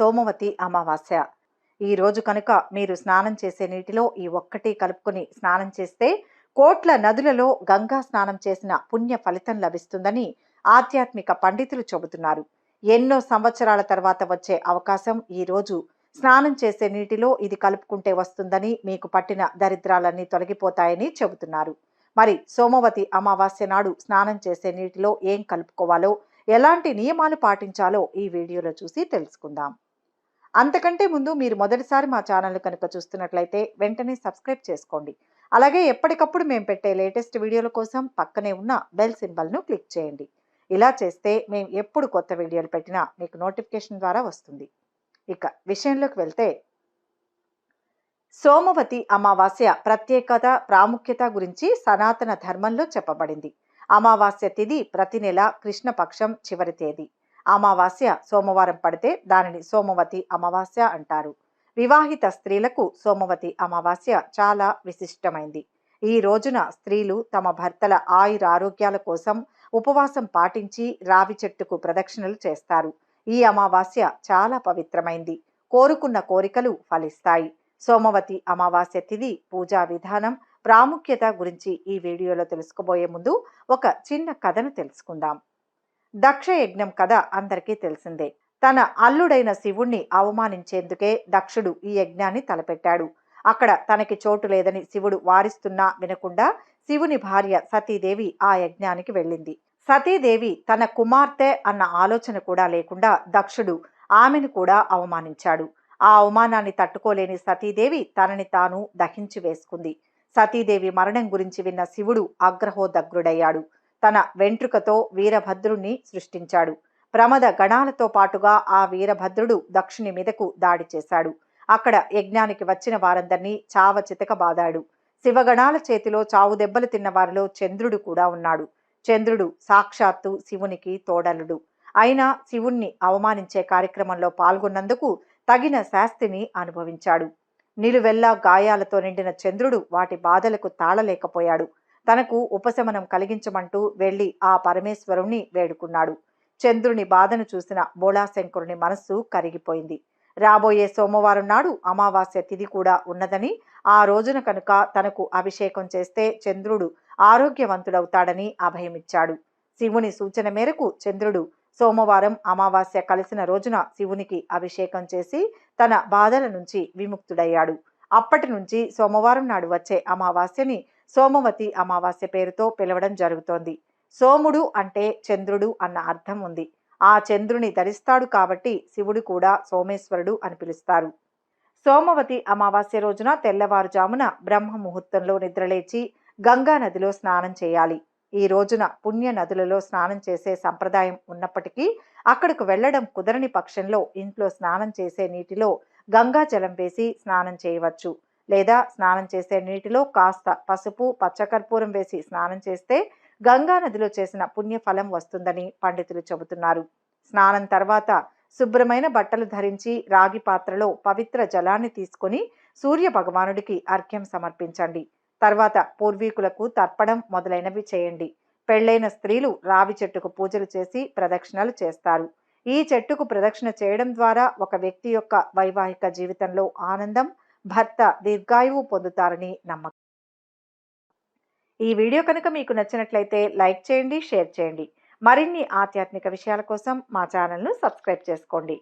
సోమవతి అమావాస్య. ఈ రోజు కనుక మీరు స్నానం చేసే నీటిలో ఈ ఒక్కటి కలుపుకొని స్నానం చేస్తే కోట్ల నదులలో గంగా స్నానం చేసిన పుణ్య ఫలితం లభిస్తుందని ఆధ్యాత్మిక పండితులు చెబుతున్నారు. ఎన్నో సంవత్సరాల తర్వాత వచ్చే అవకాశం ఈరోజు స్నానం చేసే నీటిలో ఇది కలుపుకుంటే వస్తుందని మీకు పట్టిన దరిద్రాలన్నీ తొలగిపోతాయని చెబుతున్నారు. మరి సోమవతి అమావాస్య నాడు స్నానం చేసే నీటిలో ఏం కలుపుకోవాలో ఎలాంటి నియమాలు పాటించాలో ఈ వీడియోలో చూసి తెలుసుకుందాం. అంతకంటే ముందు మీరు మొదటిసారి మా ఛానల్ కనుక చూస్తున్నట్లయితే వెంటనే సబ్స్క్రైబ్ చేసుకోండి. అలాగే ఎప్పటికప్పుడు మేము పెట్టే లేటెస్ట్ వీడియోల కోసం పక్కనే ఉన్న బెల్ సింబల్ను క్లిక్ చేయండి. ఇలా చేస్తే మేము ఎప్పుడు కొత్త వీడియోలు పెట్టినా మీకు నోటిఫికేషన్ ద్వారా వస్తుంది. ఇక విషయంలోకి వెళ్తే సోమవతి అమావాస్య ప్రత్యేకత ప్రాముఖ్యత గురించి సనాతన ధర్మంలో చెప్పబడింది. అమావాస్య తిథి ప్రతి నెల కృష్ణపక్షం చివరి తేదీ. అమావాస్య సోమవారం పడితే దానిని సోమవతి అమావాస్య అంటారు. వివాహిత స్త్రీలకు సోమవతి అమావాస్య చాలా విశిష్టమైంది. ఈ రోజున స్త్రీలు తమ భర్తల ఆయుర ఆరోగ్యాల కోసం ఉపవాసం పాటించి రావి చెట్టుకు ప్రదక్షిణలు చేస్తారు. ఈ అమావాస్య చాలా పవిత్రమైంది. కోరుకున్న కోరికలు ఫలిస్తాయి. సోమవతి అమావాస్య తిథి పూజా విధానం ప్రాముఖ్యత గురించి ఈ వీడియోలో తెలుసుకోబోయే ముందు ఒక చిన్న కథను తెలుసుకుందాం. దక్ష యజ్ఞం కథ అందరికీ తెలిసిందే. తన అల్లుడైన శివుణ్ణి అవమానించేందుకే దక్షుడు ఈ యజ్ఞాన్ని తలపెట్టాడు. అక్కడ తనకి చోటు లేదని శివుడు వారిస్తున్నా వినకుండా శివుని భార్య సతీదేవి ఆ యజ్ఞానికి వెళ్ళింది. సతీదేవి తన కుమార్తె అన్న ఆలోచన కూడా లేకుండా దక్షుడు ఆమెను కూడా అవమానించాడు. ఆ అవమానాన్ని తట్టుకోలేని సతీదేవి తనని తాను దహించి వేసుకుంది. సతీదేవి మరణం గురించి విన్న శివుడు ఆగ్రహోదగ్రుడయ్యాడు తన వెంట్రుకతో వీరభద్రుణ్ణి సృష్టించాడు. ప్రమద గణాలతో పాటుగా ఆ వీరభద్రుడు దక్షుని మీదకు దాడి చేశాడు. అక్కడ యజ్ఞానికి వచ్చిన వారందరినీ చావ చితకబాదాడు శివగణాల చేతిలో చావు దెబ్బలు తిన్న వారిలో చంద్రుడు కూడా ఉన్నాడు. చంద్రుడు సాక్షాత్తు శివునికి తోడలుడు. అయినా శివుణ్ణి అవమానించే కార్యక్రమంలో పాల్గొన్నందుకు తగిన శాస్తిని అనుభవించాడు. నిలువెల్లా గాయాలతో నిండిన చంద్రుడు వాటి బాధలకు తాళలేకపోయాడు. తనకు ఉపశమనం కలిగించమంటూ వెళ్ళి ఆ పరమేశ్వరుణ్ణి వేడుకున్నాడు. చంద్రుని బాధను చూసిన బోళాశంకరుని మనస్సు కరిగిపోయింది. రాబోయే సోమవారం నాడు అమావాస్య తిథి కూడా ఉన్నదని ఆ రోజున కనుక తనకు అభిషేకం చేస్తే చంద్రుడు ఆరోగ్యవంతుడవుతాడని అభయమిచ్చాడు. శివుని సూచన మేరకు చంద్రుడు సోమవారం అమావాస్య కలిసిన రోజున శివునికి అభిషేకం చేసి తన బాధల నుంచి విముక్తుడయ్యాడు. అప్పటి నుంచి సోమవారం నాడు వచ్చే అమావాస్యని సోమవతి అమావాస్య పేరుతో పిలవడం జరుగుతోంది. సోముడు అంటే చంద్రుడు అన్న అర్థం ఉంది. ఆ చంద్రుని ధరిస్తాడు కాబట్టి శివుడు కూడా సోమేశ్వరుడు అని పిలుస్తారు. సోమవతి అమావాస్య రోజున తెల్లవారుజామున బ్రహ్మ ముహూర్తంలో నిద్రలేచి గంగా నదిలో స్నానం చేయాలి. ఈ రోజున పుణ్య నదులలో స్నానం చేసే సంప్రదాయం ఉన్నప్పటికీ అక్కడకు వెళ్ళడం కుదరని పక్షంలో ఇంట్లో స్నానం చేసే నీటిలో గంగా జలం వేసి స్నానం చేయవచ్చు. లేదా స్నానం చేసే నీటిలో కాస్త పసుపు పచ్చకర్పూరం వేసి స్నానం చేస్తే గంగా నదిలో చేసిన పుణ్యఫలం వస్తుందని పండితులు చెబుతున్నారు. స్నానం తర్వాత శుభ్రమైన బట్టలు ధరించి రాగి పాత్రలో పవిత్ర జలాన్ని తీసుకొని సూర్య భగవానుడికి అర్ఘ్యం సమర్పించండి. తర్వాత పూర్వీకులకు తర్పణం మొదలైనవి చేయండి. పెళ్ళైన స్త్రీలు రావి చెట్టుకు పూజలు చేసి ప్రదక్షిణలు చేస్తారు. ఈ చెట్టుకు ప్రదక్షిణ చేయడం ద్వారా ఒక వ్యక్తి యొక్క వైవాహిక జీవితంలో ఆనందం భర్త దీర్ఘాయువు పొందుతారని నమ్మకం. ఈ వీడియో కనుక మీకు నచ్చినట్లయితే లైక్ చేయండి షేర్ చేయండి. మరిన్ని ఆధ్యాత్మిక విషయాల కోసం మా ఛానల్ను సబ్స్క్రైబ్ చేసుకోండి.